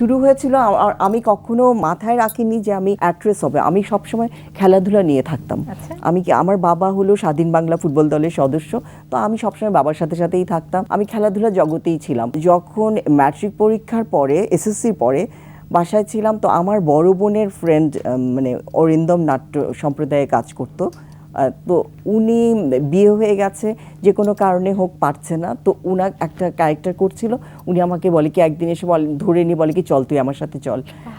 শুরু হয়েছিল আমি কখনো মাথায় রাখিনি যে আমি অ্যাক্ট্রেস হবে। আমি সবসময় খেলাধুলা নিয়ে থাকতাম। আচ্ছা। আমি কি আমার বাবা হলো স্বাধীন বাংলা ফুটবল দলের সদস্য তো আমি সবসময় বাবার সাথে সাথেই থাকতাম। আমি খেলাধুলা জগতেই ছিলাম। যখন ম্যাট্রিক পরীক্ষার পরে এসএসসির পরে বাসায় ছিলাম তো আমার বড় বোনের ফ্রেন্ড মানে অরিন্দম নাট্য সম্প্রদায়ে কাজ করতো। তো উনি বিয়ে হয়ে গেছে যে কোনো কারণে হোক পারছে না। তো উনার একটা ক্যারেক্টার করছিল উনি আমাকে বলে কি একদিন এসে বলে ধরে নিয়ে বলে কি চল তুই আমার সাথে চল।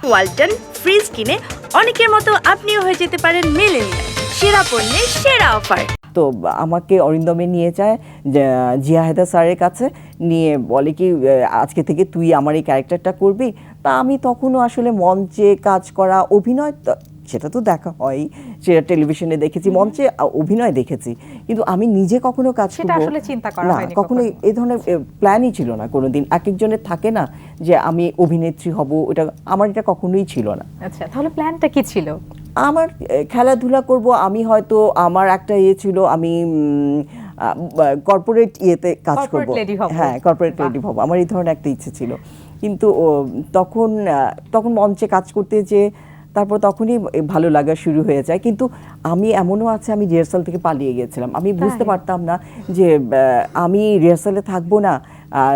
ওয়ালটন ফ্রিজ কিনে অনেকের মতো আপনিও হয়ে যেতে পারেন মেলেনিয়া সেরা পণ্যের সেরা অফার। তো আমাকে অরিন্দমে নিয়ে যায় যে- জিয়া হেদা স্যারের কাছে নিয়ে বলে কি আজকে থেকে তুই আমার এই ক্যারেক্টারটা করবি। তা আমি তখনও আসলে মঞ্চে কাজ করা অভিনয় সেটা তো দেখা হয় সেটা টেলিভিশনে দেখেছি মঞ্চে অভিনয় দেখেছি। কিন্তু আমি নিজে কখনো কাজ আসলে চিন্তা করা না কখনো। এই ধরনের প্ল্যানই ছিল না কোনোদিন। এক একজনের থাকে না যে আমি অভিনেত্রী হব এটা আমার এটা কখনোই ছিল না। আচ্ছা তাহলে প্ল্যানটা কি ছিল? আমার খেলাধুলা করব আমি হয়তো আমার একটা ইয়ে ছিল আমি কর্পোরেট ইয়েতে কাজ করব। হ্যাঁ কর্পোরেট। লেডি হব আমার এই ধরনের একটা ইচ্ছে ছিল। কিন্তু তখন তখন মঞ্চে কাজ করতে যে তারপর তখনই ভালো লাগা শুরু হয়ে যায়। কিন্তু আমি এমনও আছে আমি রিহার্সাল থেকে পালিয়ে গেছিলাম আমি বুঝতে পারতাম না যে আমি রিহার্সালে থাকব না।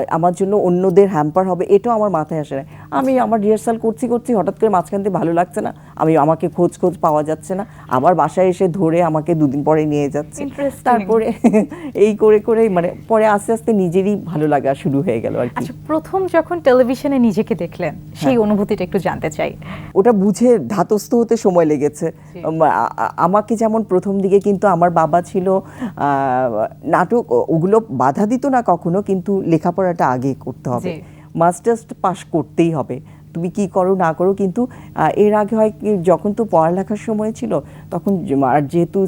আমার জন্য অন্যদের হ্যাম্পার হবে এটাও আমার মাথায় আসে না। আমি আমার রিহার্সাল করছি করছি হঠাৎ করে মাঝখান থেকে ভালো লাগছে না। আমি আমাকে খোঁজ খোঁজ পাওয়া যাচ্ছে না। আবার বাসায় এসে ধরে আমাকে দুদিন পরে নিয়ে যাচ্ছে। তারপরে এই করে করে মানে পরে আস্তে আস্তে নিজেরই ভালো লাগা শুরু হয়ে গেল আর কি। আচ্ছা প্রথম যখন টেলিভিশনে নিজেকে দেখলেন সেই হ্যাঁ। অনুভূতিটা একটু জানতে চাই। ওটা বুঝে ধাতস্থ হতে সময় লেগেছে। আমাকে যেমন প্রথম দিকে কিন্তু আমার বাবা ছিল আহ, নাটক ওগুলো বাধা দিত না কখনো কিন্তু লেখাপড়াটা আগে করতে হবে। মাস্টার্স পাশ করতেই হবে। তুমি কি করো না করো কিন্তু এর আগে হয় কি যখন তো পড়ালেখার সময় ছিল তখন আর যেহেতু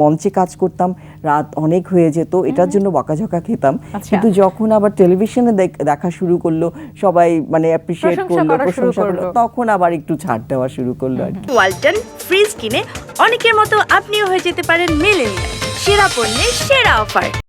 মঞ্চে কাজ করতাম রাত অনেক হয়ে যেত এটার জন্য বকাঝকা খেতাম। আচ্ছা। কিন্তু যখন আবার টেলিভিশনে দেখা শুরু করল সবাই মানে অ্যাপ্রিসিয়েট করল প্রশংসা করল। তখন আবার একটু ছাড় দেওয়া শুরু করল আর কি। ওয়ালটন ফ্রিজ কিনে অনেকের মতো আপনিও হয়ে যেতে পারেন মেলেনিয়া সেরা পণ্যের সেরা অফার।